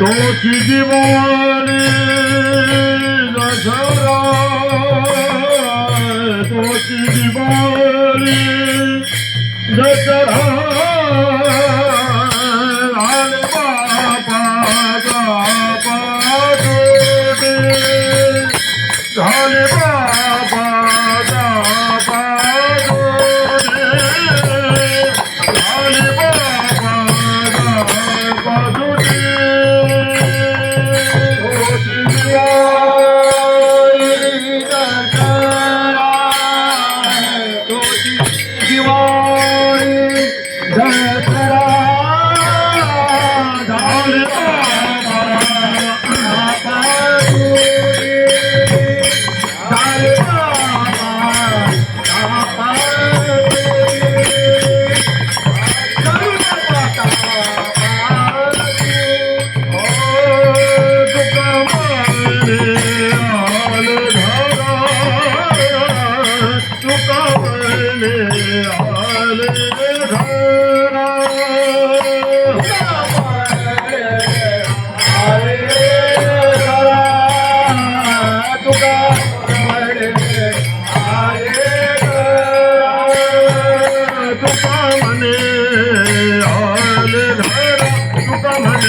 তোকি জীবনে দশরা তোকি জীবনে দশরা Badu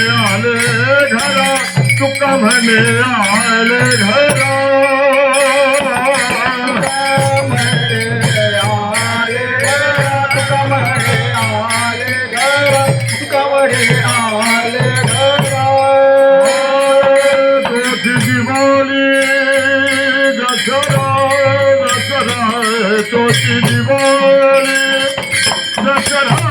आले घरा तुका म्हणे आले घरा Shut up!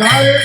Sorry,